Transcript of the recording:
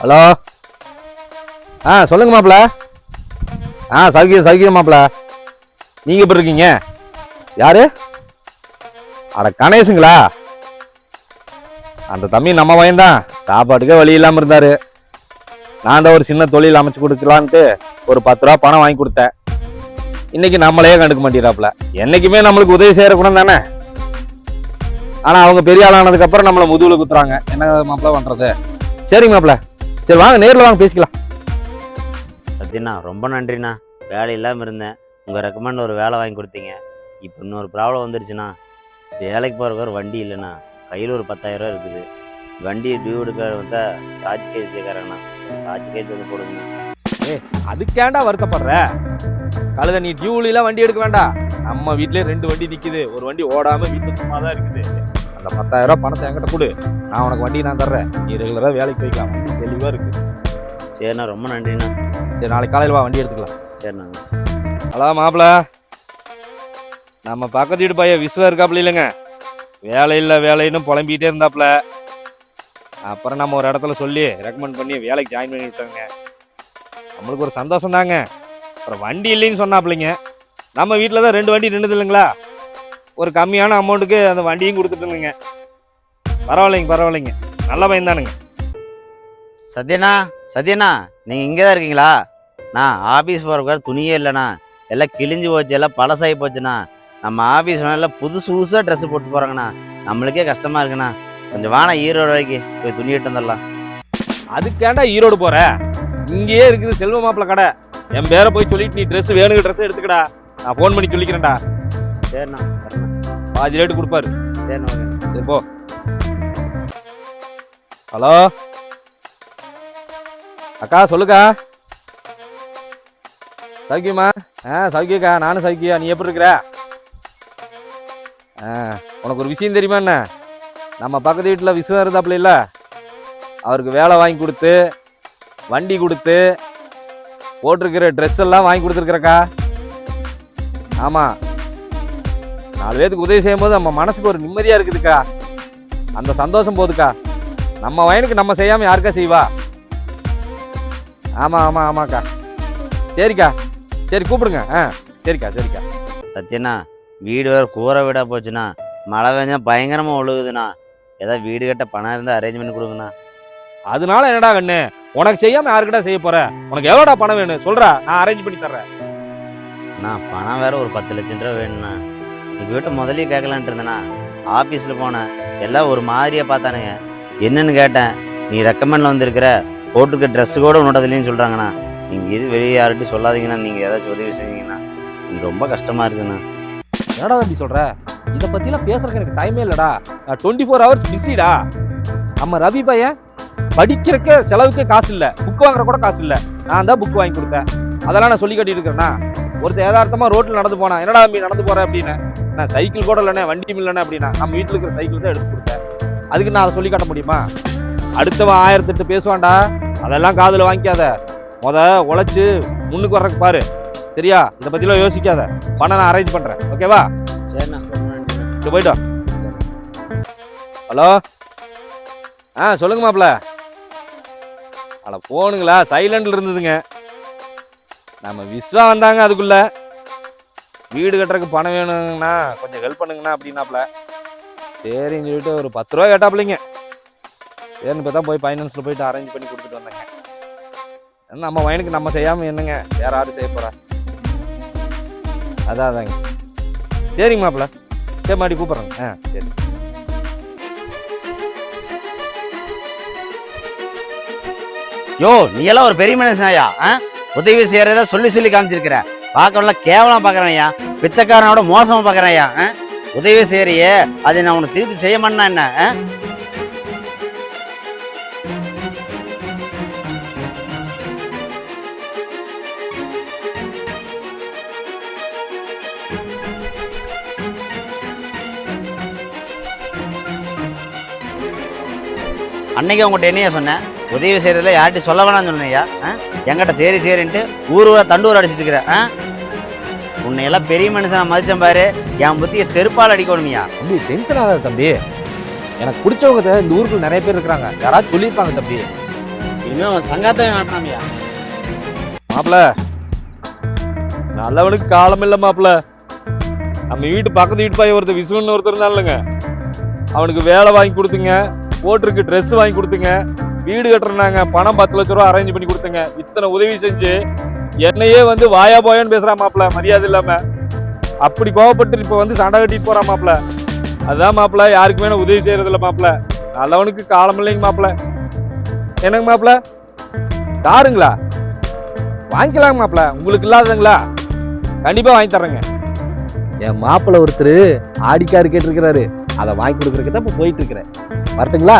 Hello? ஆ சொல்லுங்க மாப்பிள. ஆ சௌக்கியம் சௌக்கியம் மாப்பிள. நீங்க எப்படி இருக்கீங்க? யாரு? அட கணேசுங்களா அந்த தம்பி நம்ம வயந்தான் சாப்பாட்டுக்கே வழி இல்லாமல் இருந்தாரு. நான் தான் ஒரு சின்ன தொழில் அமைச்சு கொடுக்கலான்ட்டு ஒரு பத்து ரூபா பணம் வாங்கி கொடுத்தேன். இன்னைக்கு நம்மளையே கண்டுக்க மாட்டேறாப்புல என்னைக்குமே நம்மளுக்கு உதவி செய்யற தானே? ஆனா அவங்க பெரிய ஆளானதுக்கப்புறம் நம்மளை நம்மள குத்துறாங்க. என்ன மாப்பிள பண்றது? சரிங்க மாப்பிள. சரி வாங்க நேர்ல வாங்க பேசிக்கலாம். சத்யண்ணா ரொம்ப நன்றிண்ணா. வேலை இல்லாமல் இருந்தேன். உங்கள் ரெக்கமெண்ட் ஒரு வேலை வாங்கி கொடுத்தீங்க. இப்போ இன்னொரு ப்ராப்ளம் வந்துருச்சுண்ணா. வேலைக்கு போகிறக்கு ஒரு வண்டி இல்லைண்ணா. கையில் ஒரு பத்தாயிரம் ரூபா இருக்குது. வண்டி டியூ எடுக்க வந்தால் சார்ஜ் கேஸ் கேட்குறாங்கண்ணா சார்ஜ் கேஸ் வந்து போடுங்கண்ணா அதுக்கேண்டா வருத்தப்படுற? கழுத நீ டியூலிலாம் வண்டி எடுக்க வேண்டாம். நம்ம வீட்லயே ரெண்டு வண்டி நிக்குது. ஒரு வண்டி ஓடாம வீட்டுல சும்மா தான் இருக்குது. அந்த பத்தாயிரம் ரூபாய் பணத்தை என்கிட்ட கொடு. நான் உனக்கு வண்டி நான் தர்றேன். நீ ரெகுலரா வேலைக்கு போய்க்கலாம் வண்டி தெளிவா இருக்கு. சரிண்ணா ரொம்ப நன்றிண்ணா. சரி நாளைக்கு காலையில வா வண்டி எடுத்துக்கலாம். சரிண்ணா. ஹலோ மாப்பிள நம்ம பக்கத்து வீட்டு பையன் விஸ்வா இருக்காப்புல இல்லைங்க. வேலை இல்லை வேலைன்னு புலம்பிக்கிட்டே இருந்தாப்புல. அப்புறம் நம்ம ஒரு இடத்துல சொல்லி ரெக்கமெண்ட் பண்ணி வேலைக்கு ஜாயின் பண்ணி விட்டோங்க. நம்மளுக்கு ஒரு சந்தோஷம் தாங்க அப்புறம் வண்டி இல்லைன்னு சொன்னாப்புலைங்க. நம்ம வீட்டில் தான் ரெண்டு வண்டி நின்றுது இல்லைங்களா? ஒரு கம்மியான அமௌண்ட்டுக்கு அந்த வண்டியும் கொடுத்துட்டுங்க பரவாயில்லைங்க பரவாயில்லைங்க. நல்ல பையன் தானுங்க. சத்யண்ணா சத்யண்ணா நீங்கள் இங்கே தான் இருக்கீங்களா நான் ஆஃபீஸ் போகிறக்கு துணியே இல்லைண்ணா. எல்லாம் கிழிஞ்சு போச்சு எல்லாம் பழசாகி போச்சுண்ணா. நம்ம ஆஃபீஸ் எல்லாம் புதுசு புதுசாக ட்ரெஸ் போட்டு போகிறாங்கண்ணா நம்மளுக்கே கஷ்டமாக இருக்குண்ணா. கொஞ்சம் வாண்ணா ஈரோடு வரைக்கும் போய் துணி எடுத்து வந்துடலாம். அதுக்கேண்டா ஈரோடு போற? இங்கேயே இருக்குது செல்வ மாப்பிள கடை. என் பேரை போய் சொல்லிட்டு நீ ட்ரெஸ் வேணுங்க ட்ரெஸ் எடுத்துக்கடா. நான் ஃபோன் பண்ணி சொல்லிக்கிறேன்டா. சரிண்ணா. பாதி ரேட்டு கொடுப்பாரு. சரி போ. ஹலோ? அக்கா சொல்லுக்கா. சௌக்கியமா ஆ சௌக்கியக்கா நானும் சௌக்கியா நீ எப்படி இருக்கிற? ஆ உனக்கு ஒரு விஷயம் தெரியுமா என்ன? நம்ம பக்கத்து வீட்டில் விஸ்வம் இருந்தாப்புல இல்ல? அவருக்கு வேலை வாங்கி கொடுத்து வண்டி கொடுத்து போட்டிருக்கிற ட்ரெஸ் எல்லாம் வாங்கி கொடுத்துருக்குறக்கா. ஆமாம் நாலு பேருக்கு உதவி செய்யும்போது நம்ம மனசுக்கு ஒரு நிம்மதியா இருக்குதுக்கா. அந்த சந்தோஷம் போதுக்கா. நம்ம வயனுக்கு நம்ம செய்யாம யாருக்கா செய்வா? ஆமா ஆமா ஆமாக்கா. சரிக்கா. சரி கூப்பிடுங்க. ஆ சரிக்கா சரிக்கா. சத்யண்ணா வீடு வேறு கூரை வீடாக போச்சுண்ணா. மழை பெஞ்சா பயங்கரமாக ஒழுகுதுண்ணா. ஏதாவது வீடு கட்ட பணம் இருந்தால் அரேஞ்ச் பண்ணி கொடுங்கண்ணா. அதனால என்னடா கண்ணு? உனக்கு செய்யாம யாருக்கிட்ட செய்ய போற? உனக்கு எவ்வளோடா பணம் வேணும்? சொல்றா. நான் அரேஞ்ச் பண்ணி தர்றேன். அண்ணா பணம் வேற ஒரு பத்து லட்சம் ரூபா வேணுண்ணா உங்கள் வீட்டை முதல்லயே கேட்கலான்ட்டு இருந்தேனா? ஆஃபீஸில் போனேன் எல்லாம் ஒரு மாதிரியாக பார்த்தானுங்க. என்னன்னு கேட்டேன். நீ ரெக்கமெண்டில் வந்திருக்கிற போட்டுக்க ட்ரெஸ்ஸு கூட உன்னோட இல்லைன்னு சொல்கிறாங்கண்ணா நீங்கள் இது வெளியே யார்கிட்டையும் சொல்லாதீங்கண்ணா. நீங்கள் ஏதாச்சும் உதவி செஞ்சீங்கன்னா எனக்கு ரொம்ப கஷ்டமாக இருக்குண்ணா. என்னடா தம்பி சொல்கிற இதை பற்றிலாம் பேசுறதுக்கு எனக்கு டைமே இல்லைடா. நான் டுவெண்ட்டி ஃபோர் ஹவர்ஸ் பிஸிடா நம்ம ரவி பையன் படிக்கிறக்க செலவுக்கே காசு இல்லை. புக் வாங்குற கூட காசு இல்லை. நான் தான் புக் வாங்கி கொடுத்தேன். அதெல்லாம் நான் சொல்லி கட்டிட்டு இருக்கிறேன்னா ஒருத்தர் யதார்த்தமா ரோட்டில் நடந்து போனா என்னடா தம்பி நடந்து போகிறேன் அப்படின்னு? நான் சைக்கிள் கூட இல்லைண்ணே வண்டியும் இல்லைண்ணே அப்படின்னா நம்ம வீட்டில் இருக்கிற சைக்கிள் தான் எடுத்து கொடுத்தேன் அதுக்கு நான் அதை சொல்லி காட்ட முடியுமா? அடுத்தவன் ஆயிரத்தெட்டு பேசுவான்டா அதெல்லாம் காதுல வாங்கிக்காத. முத உழைச்சு முன்னுக்கு வர்றதுக்கு பாரு. சரியா? இதை பத்திலாம் யோசிக்காத. பணம் நான் அரேஞ்ச் பண்றேன். ஓகேவா சரிண்ணா ரொம்ப நன்றிண்ணா இங்க போயிட்டு வா. ஹலோ? ஆ சொல்லுங்க மாப்ள அட போனுங்களா? சைலண்ட்ல இருந்ததுங்க. நம்ம விஸ்வா வந்தாங்க அதுக்குள்ள. வீடு கட்டுறதுக்கு பணம் வேணுங்கண்ணா கொஞ்சம் ஹெல்ப் பண்ணுங்கண்ணா அப்படின்னாப்ல சரின்னு சொல்லிட்டு ஒரு பத்து ரூபா கேட்டாப்லைங்க சரின்னு இப்போ தான் போய் ஃபைனான்ஸில் போயிட்டு அரேஞ்ச் பண்ணி கொடுத்துட்டு வந்தேங்க. நம்ம வயனுக்கு நம்ம செய்யாமல் என்னங்க? வேற யாரும் செய்ய போகிறா அதான் அதாங்க. சரிங்க மாப்பிள சரி மாடி கூப்பிட்றேங்க. ஆ சரி. யோ நீ எல்லாம் ஒரு பெரிய மனுஷனாயா? ஆ? உதவி செய்யறத சொல்லி சொல்லி காமிச்சிருக்கிற. பார்க்கறதுல கேவலம் பார்க்குறேன் ஐயா. பித்தக்காரனோட மோசமாக பார்க்குறேன் ஐயா. உதவி செய்கிறியே அதை நான் உனக்கு திருப்பி செய்ய மாட்டேனா என்ன? ஆ? அன்னைக்கு உங்கள்கிட்ட என்னையா சொன்னேன்? உதவி செய்கிறதுல யார்கிட்டையும் சொல்ல வேணாம்னு சொன்னையா ஆ? என்கிட்ட சரி சரின்ட்டு ஊர் ஊரை தண்டூர் அடிச்சிட்டு இருக்கிறேன். ஆ? உன்னை எல்லாம் பெரிய மனுஷன் மதிச்சேன் பாரு. என் புத்தியை செருப்பால் அடிக்கணுமியா. தம்பி டென்ஷன் ஆகாது தம்பி. எனக்கு பிடிச்சவங்க இந்த ஊருக்குள்ள நிறைய பேர் இருக்கிறாங்க. யாராவது சொல்லியிருப்பாங்க தம்பி. இனிமே அவன் சங்காத்தவே வேண்டாமியா மாப்பிள நல்லவனுக்கு காலம் இல்ல மாப்பிள. நம்ம வீட்டு பக்கத்து வீட்டு பையன் ஒருத்தர் விசுவன் ஒருத்தர் இருந்தான் இல்லைங்க அவனுக்கு வேலை வாங்கி கொடுத்துங்க. போட்டிருக்கு Dress வாங்கி கொடுத்துங்க. வீடு கட்டுறாங்க பணம் பத்து லட்ச ரூபா அரேஞ்ச் பண்ணி கொடுத்துங்க. இத்தனை உதவி செஞ்சு என்னையே வந்து வாயா போயான்னு பேசுகிறா மாப்பிள மரியாதை இல்லாம. அப்படி கோவப்பட்டு இப்போ வந்து சண்டை கட்டிட்டு போகிறா மாப்பிள அதுதான் மாப்பிள யாருக்கு வேணும் உதவி செய்யறது இல்லை மாப்பிள நல்லவனுக்கு காலம் இல்லைங்க மாப்பிள என்னங்க மாப்பிள தாருங்களா? வாங்கிக்கலாம் மாப்பிள உங்களுக்கு இல்லாததுங்களா? கண்டிப்பா வாங்கி தர்றேங்க. என் மாப்பிள ஒருத்தர் ஆடிக்காரு கேட்டிருக்கிறாரு. அதை வாங்கி கொடுக்கறதுக்கு தான் இப்போ போயிட்டு இருக்கிறேன். வரட்டுங்களா?